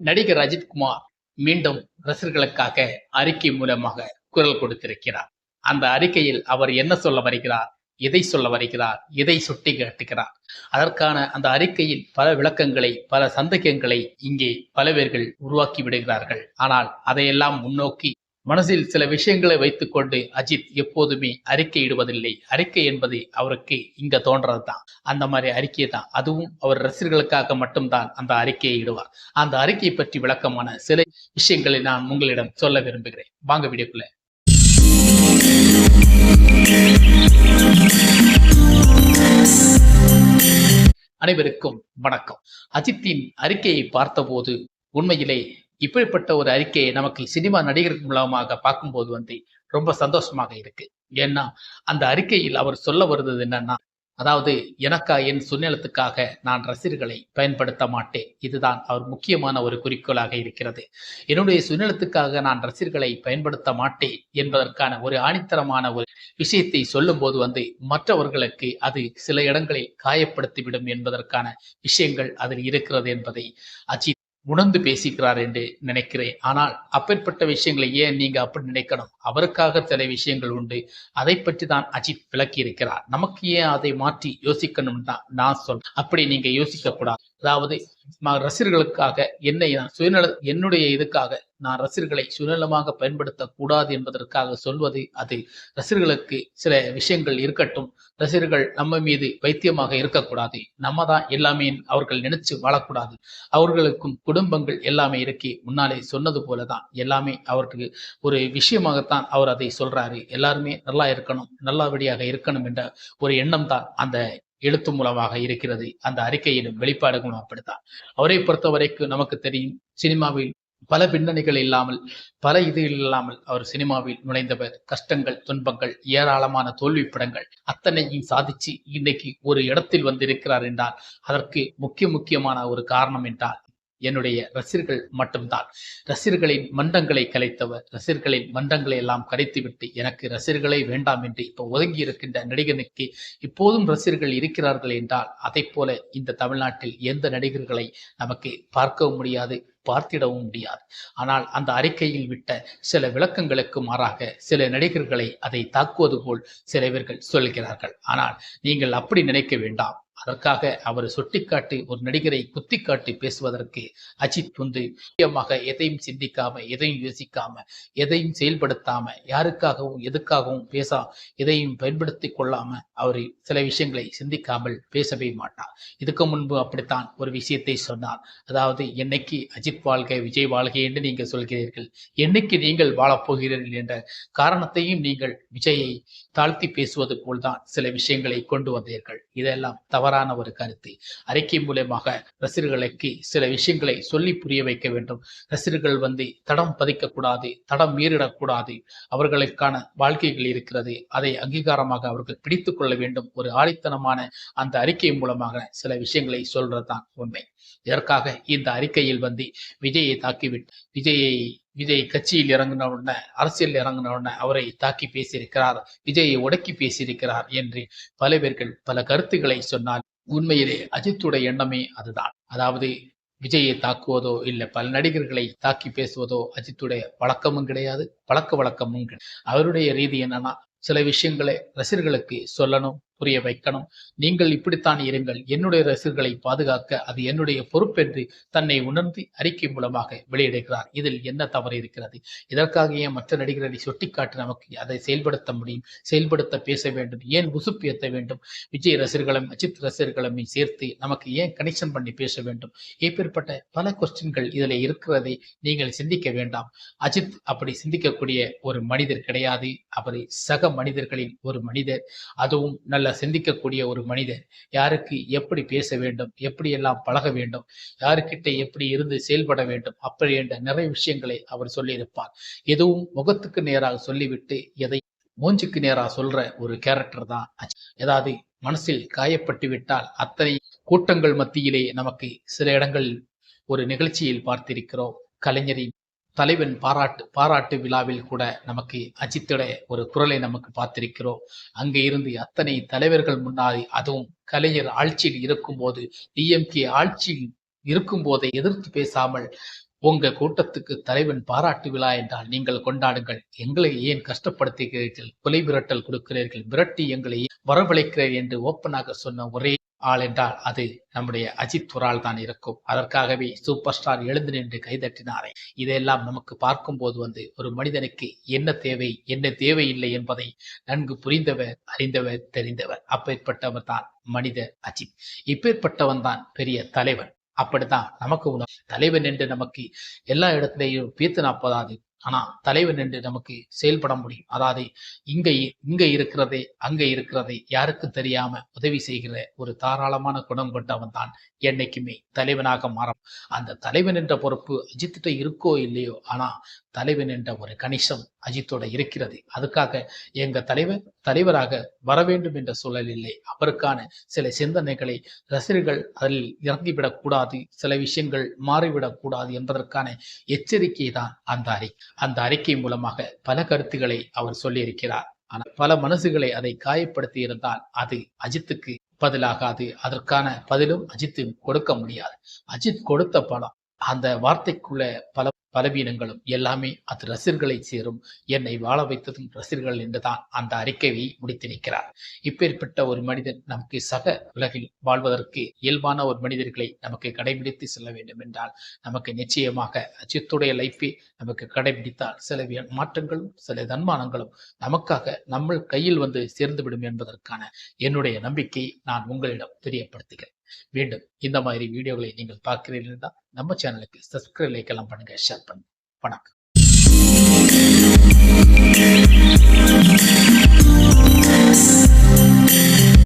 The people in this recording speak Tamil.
நடிகர் அஜித்குமார் மீண்டும் ரசிகர்களுக்காக அறிக்கை மூலமாக குரல் கொடுத்திருக்கிறார். அந்த அறிக்கையில் அவர் என்ன சொல்ல வருகிறார் எதை சொல்ல வருகிறார் எதை சுட்டி காட்டுகிறார். அதற்கான அந்த அறிக்கையில் பல விளக்கங்களை பல சந்தேகங்களை இங்கே பல பேர்கள் உருவாக்கி விடுகிறார்கள். ஆனால் அதையெல்லாம் முன்னோக்கி மனசில் சில விஷயங்களை வைத்துக்கொண்டு அஜித் எப்போதுமே அறிக்கை இடுவதில்லை அறிக்கை என்பது அவருக்கு இங்க தோன்றது தான் அந்த மாதிரி அறிக்கை தான் அதுவும் அவர் ரசிகர்களுக்காக மட்டும்தான் அந்த அறிக்கையை இடுவார். அந்த அறிக்கையை பற்றி விளக்கமான சில விஷயங்களை நான் உங்களிடம் சொல்ல விரும்புகிறேன். வாங்க வீடியோக்குள்ள. அனைவருக்கும் வணக்கம். அஜித்தின் அறிக்கையை பார்த்தபோது உண்மையிலே இப்படிப்பட்ட ஒரு அறிக்கையை நமக்கு சினிமா நடிகர்கள் மூலமாக பார்க்கும்போது வந்து ரொம்ப சந்தோஷமாக இருக்கு. ஏன்னா அந்த அறிக்கையில் அவர் சொல்ல வருவது என்னன்னா அதாவது எனக்கா என் சுயநலத்துக்காக நான் ரசிகர்களை பயன்படுத்த மாட்டேன். இதுதான் அவர் முக்கியமான ஒரு குறிக்கோளாக இருக்கிறது. என்னுடைய சுயநலத்துக்காக நான் ரசிகர்களை பயன்படுத்த மாட்டேன் என்பதற்கான ஒரு ஆணித்தரமான ஒரு விஷயத்தை சொல்லும்போது வந்து மற்றவர்களுக்கு அது சில இடங்களில் காயப்படுத்திவிடும் என்பதற்கான விஷயங்கள் அதில் இருக்கிறது என்பதை அஜித் உணர்ந்து பேசிக்கிறார் என்று நினைக்கிறேன். ஆனால் அப்பேற்பட்ட விஷயங்களை ஏன் நீங்க அப்படி நினைக்கணும்? அவருக்காக சில விஷயங்கள் உண்டு. அதை பற்றி தான் அஜித் விளக்கி இருக்கிறார் நமக்கு ஏன் அதை மாற்றி யோசிக்கணும் தான் நான் சொல் அப்படி நீங்க யோசிக்க கூடாது அதாவது ரசிகர்களுக்காக என்னை நான் சுயநல என்னுடைய இதுக்காக நான் ரசிகர்களை சுயநலமாக பயன்படுத்தக்கூடாது என்பதற்காக சொல்வது அது ரசிகர்களுக்கு சில விஷயங்கள் இருக்கட்டும். ரசிகர்கள் நம்ம மீது வைத்தியமாக இருக்கக்கூடாது. நம்ம தான் எல்லாமே அவர்கள் நினைச்சு வாழக்கூடாது. அவர்களுக்கும் குடும்பங்கள் எல்லாமே இருக்கி முன்னாலே சொன்னது போல தான் எல்லாமே அவருக்கு ஒரு விஷயமாகத்தான் அவர் அதை சொல்றாரு. எல்லாருமே நல்லா இருக்கணும் நல்லபடியாக இருக்கணும் என்ற ஒரு எண்ணம் தான் அந்த எழுத்து மூலமாக இருக்கிறது. அந்த அறிக்கையிலும் வெளிப்பாடுகளும் அப்படித்தான். அவரை பொறுத்த வரைக்கும் நமக்கு தெரியும் சினிமாவில் பல பின்னணிகள் இல்லாமல் பல இது இல்லாமல் அவர் சினிமாவில் நுழைந்தவர். கஷ்டங்கள் துன்பங்கள் ஏராளமான தோல்வி படங்கள் அத்தனையும் சாதிச்சு இன்னைக்கு ஒரு இடத்தில் வந்திருக்கிறார் என்றால் அதற்கு முக்கிய முக்கியமான ஒரு காரணம் என்றால் என்னுடைய ரசிகர்கள் மட்டும்தான். ரசிகர்களின் மண்டங்களை கலைத்தவர் ரசிகர்களின் மண்டங்களை எல்லாம் கலைத்துவிட்டு எனக்கு ரசிகர்களே வேண்டாம் என்று இப்போ ஒதுங்கி இருக்கின்ற நடிகனுக்கு இப்போதும் ரசிகர்கள் இருக்கிறார்கள் என்றால் அதைப் போல இந்த தமிழ்நாட்டில் எந்த நடிகர்களை நமக்கு பார்க்கவும் முடியாது. பார்த்திடவும் முடியாது. ஆனால் அந்த அறிக்கையில் விட்ட சில விளக்கங்களுக்கு மாறாக சில நடிகர்களை அதை தாக்குவது போல் சில பேர்கள் சொல்கிறார்கள். ஆனால் நீங்கள் அப்படி நினைக்க வேண்டாம். அதற்காக அவர் சுட்டிக்காட்டி ஒரு நடிகரை குத்திக்காட்டி பேசுவதற்கு அஜித் வந்து முக்கியமாக எதையும் சிந்திக்காம எதையும் யோசிக்காம எதையும் செயல்படுத்தாம யாருக்காகவும் எதுக்காகவும் பேச எதையும் பயன்படுத்தி கொள்ளாம அவர் சில விஷயங்களை சிந்திக்காமல் பேசவே மாட்டார். இதுக்கு முன்பு அப்படித்தான் ஒரு விஷயத்தை சொன்னார். அதாவது என்னைக்கு அஜித் வாழ்க விஜய் வாழ்க என்று நீங்கள் சொல்கிறீர்கள். என்னைக்கு நீங்கள் வாழப் போகிறீர்கள் என்ற காரணத்தையும் நீங்கள் விஜயை தாழ்த்தி பேசுவது போல்தான் சில விஷயங்களை கொண்டு வந்தீர்கள். இதெல்லாம் தவறான ஒரு கருத்து. அறிக்கை மூலயமாக ரசிகர்களுக்கு சில விஷயங்களை சொல்லி புரிய வைக்க வேண்டும். ரசிகர்கள் வந்து தடம் பதிக்கக்கூடாது தடம் மீறிடக்கூடாது. அவர்களுக்கான வாழ்க்கைகள் இருக்கிறது. அதை அங்கீகாரமாக அவர்கள் பிடித்துக் கொள்ள வேண்டும். ஒரு ஆழித்தனமான அந்த அறிக்கை மூலமாக சில விஷயங்களை சொல்றதுதான் உண்மை. இதற்காக இந்த அறிக்கையில் வந்து விஜயை தாக்கிவிட்டு விஜயை விஜய் கட்சியில் இறங்கின உடனே அரசியல் இறங்கின உடனே அவரை தாக்கி பேசியிருக்கிறார் விஜயை உடக்கி பேசியிருக்கிறார் என்று பல பேர்கள் பல கருத்துக்களை சொன்னால் உண்மையிலே அஜித்துடைய எண்ணமே அதுதான். அதாவது விஜயை தாக்குவதோ இல்லை பல நடிகர்களை தாக்கி பேசுவதோ அஜித்துடைய வழக்கமும் கிடையாது பழக்க வழக்கமும் கிடையாது. அவருடைய ரீதி என்னன்னா சில விஷயங்களை ரசிகர்களுக்கு சொல்லணும் புரிய வைக்கணும். நீங்கள் இப்படித்தான் இருங்கள். என்னுடைய ரசிகர்களை பாதுகாக்க அது என்னுடைய பொறுப்பென்று தன்னை உணர்ந்து அறிக்கை மூலமாக வெளியிடுகிறார். இதில் என்ன தவறு இருக்கிறது? இதற்காக ஏன் மற்ற நடிகர்களை சுட்டிக்காட்டி நமக்கு அதை செயல்படுத்த முடியும். செயல்படுத்த பேச வேண்டும். ஏன் உசுப்பு ஏற்ற வேண்டும்? விஜய் ரசிகர்களும் அஜித் ரசிகர்களும் சேர்த்து நமக்கு ஏன் கனெக்ஷன் பண்ணி பேச வேண்டும்? இப்பேற்பட்ட பல கொஸ்டின்கள் இதில் இருக்கிறதை நீங்கள் சிந்திக்க வேண்டாம். அஜித் அப்படி சிந்திக்கக்கூடிய ஒரு மனிதர் கிடையாது. அவர் சக மனிதர்களின் ஒரு மனிதர். அதுவும் நல்ல சிந்திக்கக்கூடிய ஒரு மனிதர் யாருக்கு எப்படி பேச வேண்டும் எப்படி எல்லாம் பழக வேண்டும் யாருக்கிட்ட எப்படி இருந்து செயல்பட வேண்டும் அப்படி என்ற நிறைய விஷயங்களை அவர் சொல்லியிருப்பார். எதுவும் முகத்துக்கு நேராக சொல்லிவிட்டு எதை மூஞ்சுக்கு நேராக சொல்ற ஒரு கேரக்டர் தான் ஏதாவது மனசில் காயப்பட்டு விட்டால் அத்தனை கூட்டங்கள் மத்தியிலே நமக்கு சில இடங்களில் ஒரு நிகழ்ச்சியில் பார்த்திருக்கிறோம். கலைஞரின் தலைவன் பாராட்டு பாராட்டு விழாவில் கூட நமக்கு அஜித்துடைய ஒரு குரலை நமக்கு பார்த்திருக்கிறோம். அங்கே இருந்து அத்தனை தலைவர்கள் முன்னாடி அதுவும் கலைஞர் ஆட்சியில் இருக்கும்போது டிஎம்கே ஆட்சியில் இருக்கும் போதை எதிர்த்து பேசாமல் உங்க கூட்டத்துக்கு தலைவன் பாராட்டு விழா என்றால் நீங்கள் கொண்டாடுங்கள். எங்களை ஏன் கஷ்டப்படுத்துகிறீர்கள்? கொலை மிரட்டல் கொடுக்கிறீர்கள். மிரட்டி எங்களை வரவழைக்கிறேன் வரவழைக்கிறீர்கள் என்று ஓப்பனாக சொன்ன ஒரே ஆள் என்றால் அது நம்முடைய அஜித் ஒரு ஆள் தான் இருக்கும். அதற்காகவே சூப்பர் ஸ்டார் எழுந்து நின்று கைதட்டினாரே. இதையெல்லாம் நமக்கு பார்க்கும்போது வந்து ஒரு மனிதனுக்கு என்ன தேவை என்ன தேவையில்லை என்பதை நன்கு புரிந்தவர் அறிந்தவர் தெரிந்தவர். அப்பேற்பட்டவர் தான் மனித அஜித். இப்பேற்பட்டவன் தான் பெரிய தலைவன். அப்படித்தான் நமக்கு உணவு. தலைவன் என்று நமக்கு எல்லா இடத்திலேயும் பீத்து நாற்பதாவது ஆனா தலைவன் என்று நமக்கு செயல்பட முடியும். அதாவது இங்க இங்க இருக்கிறதே அங்க இருக்கிறதே யாருக்கு தெரியாம உதவி செய்கிற ஒரு தாராளமான குணம் கொண்டவன் தான் என்னைக்குமே தலைவனாக மாறும் அந்த தலைவன் என்ற பொறுப்பு அஜித்திட்ட இருக்கோ இல்லையோ ஆனா தலைவன் என்ற ஒரு கணிசம் அஜித்தோட இருக்கிறது. அதுக்காக எங்க தலைவர் தலைவராக வர வேண்டும் என்ற சூழல் இல்லை அவருக்கான சில சிந்தனைகளை ரசிகர்கள் அதில் இறங்கிவிடக் கூடாது சில விஷயங்கள் மாறிவிடக் கூடாது என்பதற்கான எச்சரிக்கை தான் அந்த அறிக்கை அந்த அறிக்கை மூலமாக பல கருத்துக்களை அவர் சொல்லியிருக்கிறார். ஆனால் பல மனசுகளை அதை காயப்படுத்தி இருந்தால் அது அஜித்துக்கு பதிலாகாது. அதற்கான பதிலும் அஜித் கொடுக்க முடியாது. அஜித் கொடுத்த படம் அந்த வார்த்தைக்குள்ள பல பலவீனங்களும் எல்லாமே அது ரசிகர்களை சேரும். என்னை வாழ வைத்ததும் ரசிகர்கள் என்றுதான் அந்த அறிக்கையை முடித்து நிற்கிறார். இப்பேற்பட்ட ஒரு மனிதன் நமக்கு சக உலகில் வாழ்வதற்கு இயல்பான ஒரு மனிதர்களை நமக்கு கடைபிடித்து செல்ல வேண்டும் என்றால் நமக்கு நிச்சயமாக அஜித்துடைய லைஃபை நமக்கு கடைபிடித்தால் சில வி- மாற்றங்களும் சில தன்மானங்களும் நமக்காக நம்ம கையில் வந்து சேர்ந்துவிடும் என்பதற்கான என்னுடைய நம்பிக்கை நான் உங்களிடம் தெரியப்படுத்துகிறேன். மீண்டும் இந்த மாதிரி வீடியோகளை நீங்கள் பார்க்கிறீர்கள் என்றால் நம்ம சேனலுக்கு சப்ஸ்கிரைப் லைக் எல்லாம் பண்ணுங்க ஷேர் பண்ணுங்க. வணக்கம்.